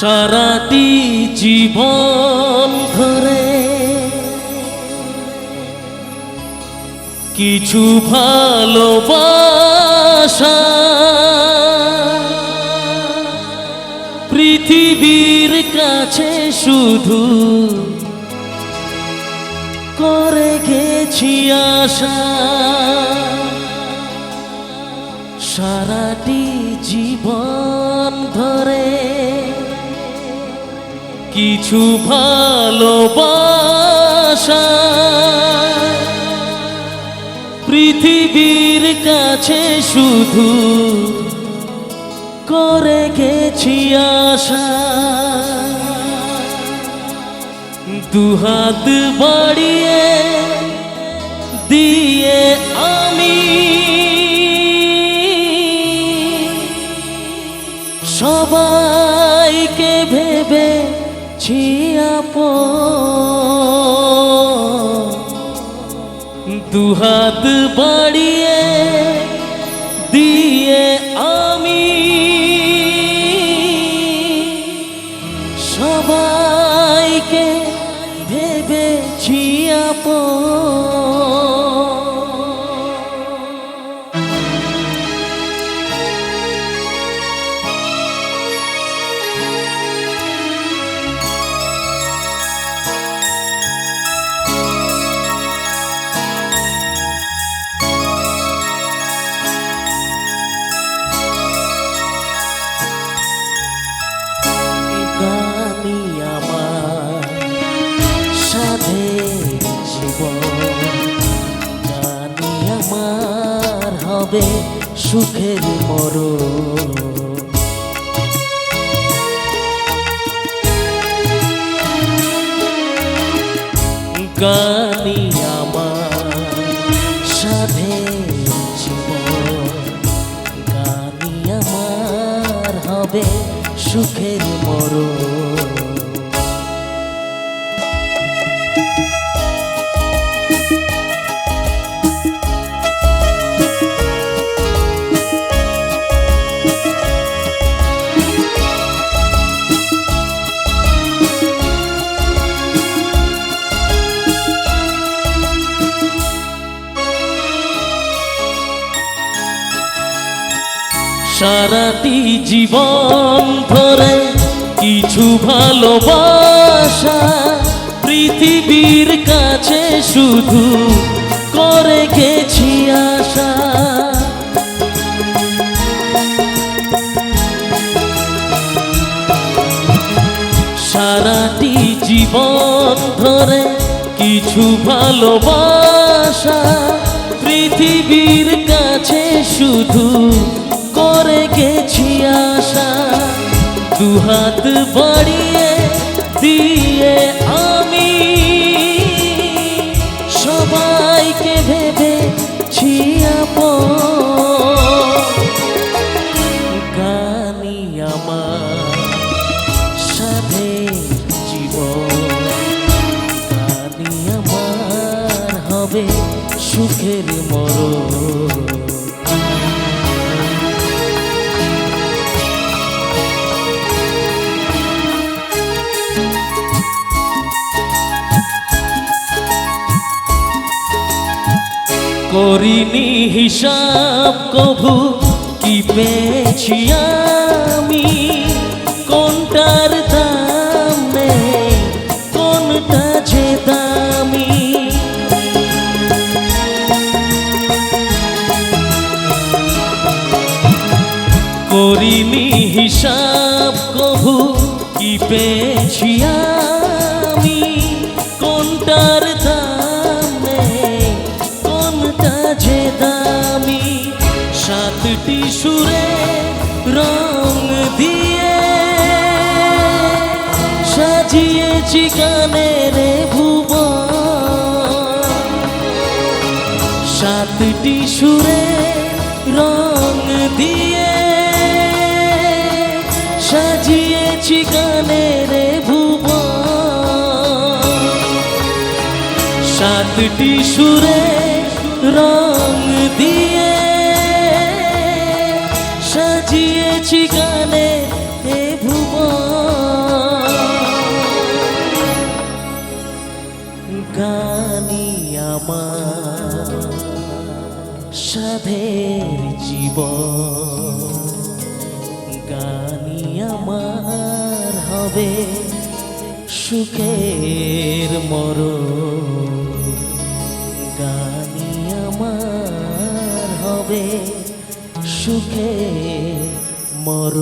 সারাটি জীবন ধরে কিছু ভালোবাসা পৃথিবীর কাছে শুধু করে গেছি আশা। সারাটি জীবন ধরে কিছু ভালোবাসা। পৃথিবীর কাছে শুধু করে গেছি আশা। দুহাত বাড়িয়ে দিয়ে আমি সবাইকে ভেবে ছিয়াপ দুহাত বাড়িয়ে হবে সুখের মরণ। গানি আমার সাধে গানি আমার হবে সুখের মরণ। সারাটি জীবন ধরে কিছু ভালোবাসা পৃথিবীর কাছে শুধু করে গেছি আশা। সারাটি জীবন ধরে কিছু ভালোবাসা পৃথিবীর কাছে শুধু গেছি আশা। দুহাত বাড়িয়ে দিয়ে আমি সবাইকে ভেবে আপন। গানি আমার সাথে জীবন। গানি আমার হবে সুখের মরণ। করিনি হিসাব কভু, কি পেয়েছি আমি? কোনটার দাম, কোনটা যে দামি? করিনি হিসাব কভু, কি পেয়েছি আমি সুরে রং দিয়ে সাজিয়েছি গানের ভুবন। সাতটি সুরে রং দিয়ে সাজিয়েছি গানের ভুবন। সাতটি সুরে রং দিয়ে গানি আমার হবে সুখের মর গানি আমার হবে সুখের মর